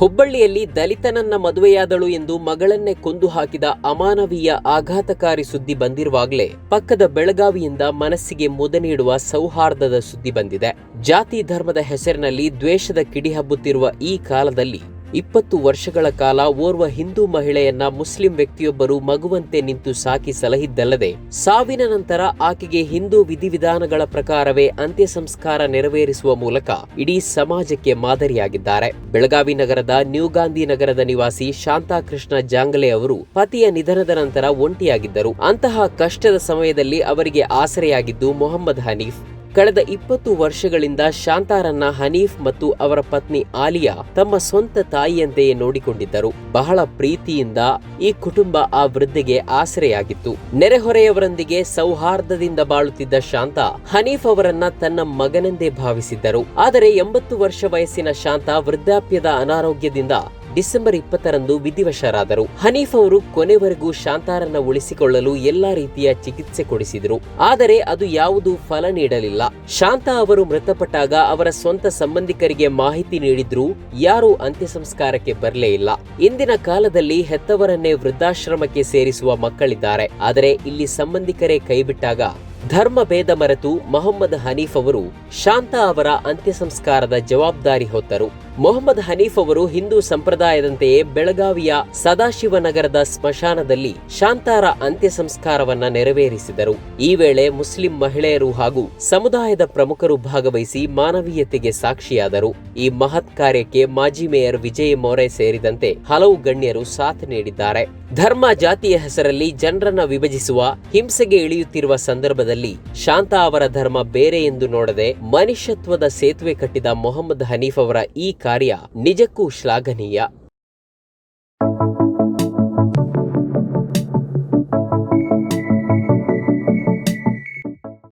ಹುಬ್ಬಳ್ಳಿಯಲ್ಲಿ ದಲಿತನನ್ನ ಮದುವೆಯಾದಳು ಎಂದು ಮಗಳನ್ನೇ ಕೊಂದು ಹಾಕಿದ ಅಮಾನವೀಯ ಆಘಾತಕಾರಿ ಸುದ್ದಿ ಬಂದಿರುವಾಗಲೇ ಪಕ್ಕದ ಬೆಳಗಾವಿಯಿಂದ ಮನಸ್ಸಿಗೆ ಮುದ ನೀಡುವ ಸೌಹಾರ್ದದ ಸುದ್ದಿ ಬಂದಿದೆ. ಜಾತಿ ಧರ್ಮದ ಹೆಸರಿನಲ್ಲಿ ದ್ವೇಷದ ಕಿಡಿ ಹಬ್ಬುತ್ತಿರುವ ಈ ಕಾಲದಲ್ಲಿ ಇಪ್ಪತ್ತು ವರ್ಷಗಳ ಕಾಲ ಓರ್ವ ಹಿಂದೂ ಮಹಿಳೆಯನ್ನ ಮುಸ್ಲಿಂ ವ್ಯಕ್ತಿಯೊಬ್ಬರು ಮಗುವಂತೆ ನಿಂತು ಸಾಕಿ ಸಲಹಿದ್ದಲ್ಲದೆ, ಸಾವಿನ ನಂತರ ಆಕೆಗೆ ಹಿಂದೂ ವಿಧಿವಿಧಾನಗಳ ಪ್ರಕಾರವೇ ಅಂತ್ಯ ಸಂಸ್ಕಾರ ನೆರವೇರಿಸುವ ಮೂಲಕ ಇಡೀ ಸಮಾಜಕ್ಕೆ ಮಾದರಿಯಾಗಿದ್ದಾರೆ. ಬೆಳಗಾವಿ ನಗರದ ನ್ಯೂ ಗಾಂಧಿ ನಗರದ ನಿವಾಸಿ ಶಾಂತಾಕೃಷ್ಣ ಜಾಂಗ್ಲೆ ಅವರು ಪತಿಯ ನಿಧನದ ನಂತರ ಒಂಟಿಯಾಗಿದ್ದರು. ಅಂತಹ ಕಷ್ಟದ ಸಮಯದಲ್ಲಿ ಅವರಿಗೆ ಆಸರೆಯಾಗಿದ್ದು ಮೊಹಮ್ಮದ್ ಹನೀಫ್. ಕಳೆದ ಇಪ್ಪತ್ತು ವರ್ಷಗಳಿಂದ ಶಾಂತಾರನ್ನ ಹನೀಫ್ ಮತ್ತು ಅವರ ಪತ್ನಿ ಆಲಿಯಾ ತಮ್ಮ ಸ್ವಂತ ತಾಯಿಯಂತೆಯೇ ನೋಡಿಕೊಂಡಿದ್ದರು. ಬಹಳ ಪ್ರೀತಿಯಿಂದ ಈ ಕುಟುಂಬ ಆ ವೃದ್ಧೆಗೆ ಆಸರೆಯಾಗಿತ್ತು. ನೆರೆಹೊರೆಯವರೊಂದಿಗೆ ಸೌಹಾರ್ದದಿಂದ ಬಾಳುತ್ತಿದ್ದ ಶಾಂತ, ಹನೀಫ್ ಅವರನ್ನ ತನ್ನ ಮಗನೆಂದೇ ಭಾವಿಸಿದ್ದರು. ಆದರೆ ಎಂಬತ್ತು ವರ್ಷ ವಯಸ್ಸಿನ ಶಾಂತ ವೃದ್ಧಾಪ್ಯದ ಅನಾರೋಗ್ಯದಿಂದ ಡಿಸೆಂಬರ್ ಇಪ್ಪತ್ತರಂದು ವಿಧಿವಶರಾದರು. ಹನೀಫ್ ಅವರು ಕೊನೆವರೆಗೂ ಶಾಂತಾರನ್ನ ಉಳಿಸಿಕೊಳ್ಳಲು ಎಲ್ಲಾ ರೀತಿಯ ಚಿಕಿತ್ಸೆ ಕೊಡಿಸಿದರು. ಆದರೆ ಅದು ಯಾವುದೂ ಫಲ ನೀಡಲಿಲ್ಲ. ಶಾಂತಾ ಅವರು ಮೃತಪಟ್ಟಾಗ ಅವರ ಸ್ವಂತ ಸಂಬಂಧಿಕರಿಗೆ ಮಾಹಿತಿ ನೀಡಿದ್ರೂ ಯಾರೂ ಅಂತ್ಯ ಸಂಸ್ಕಾರಕ್ಕೆ ಬರಲೇ ಇಲ್ಲ. ಇಂದಿನ ಕಾಲದಲ್ಲಿ ಹೆತ್ತವರನ್ನೇ ವೃದ್ಧಾಶ್ರಮಕ್ಕೆ ಸೇರಿಸುವ ಮಕ್ಕಳಿದ್ದಾರೆ. ಆದರೆ ಇಲ್ಲಿ ಸಂಬಂಧಿಕರೇ ಕೈಬಿಟ್ಟಾಗ ಧರ್ಮ ಭೇದ ಮರೆತು ಮೊಹಮ್ಮದ್ ಹನೀಫ್ ಅವರು ಶಾಂತಾ ಅವರ ಅಂತ್ಯ ಸಂಸ್ಕಾರದ ಜವಾಬ್ದಾರಿ ಹೊತ್ತರು. ಮೊಹಮ್ಮದ್ ಹನೀಫ್ ಅವರು ಹಿಂದೂ ಸಂಪ್ರದಾಯದಂತೆಯೇ ಬೆಳಗಾವಿಯ ಸದಾಶಿವನಗರದ ಸ್ಮಶಾನದಲ್ಲಿ ಶಾಂತಾರ ಅಂತ್ಯ ಸಂಸ್ಕಾರವನ್ನ ನೆರವೇರಿಸಿದರು. ಈ ವೇಳೆ ಮುಸ್ಲಿಂ ಮಹಿಳೆಯರು ಹಾಗೂ ಸಮುದಾಯದ ಪ್ರಮುಖರು ಭಾಗವಹಿಸಿ ಮಾನವೀಯತೆಗೆ ಸಾಕ್ಷಿಯಾದರು. ಈ ಮಹತ್ ಕಾರ್ಯಕ್ಕೆ ಮಾಜಿ ಮೇಯರ್ ವಿಜಯ್ ಮೋರೆ ಸೇರಿದಂತೆ ಹಲವು ಗಣ್ಯರು ಸಾಥ್ ನೀಡಿದ್ದಾರೆ. ಧರ್ಮ ಜಾತಿಯ ಹೆಸರಲ್ಲಿ ಜನರನ್ನ ವಿಭಜಿಸುವ, ಹಿಂಸೆಗೆ ಇಳಿಯುತ್ತಿರುವ ಸಂದರ್ಭದಲ್ಲಿ ಶಾಂತಾ ಅವರ ಧರ್ಮ ಬೇರೆ ಎಂದು ನೋಡದೆ ಮನುಷ್ಯತ್ವದ ಸೇತುವೆ ಕಟ್ಟಿದ ಮೊಹಮ್ಮದ್ ಹನೀಫ್ ಅವರ ಈ ಕಾರ್ಯ ನಿಜಕ್ಕೂ ಶ್ಲಾಘನೀಯ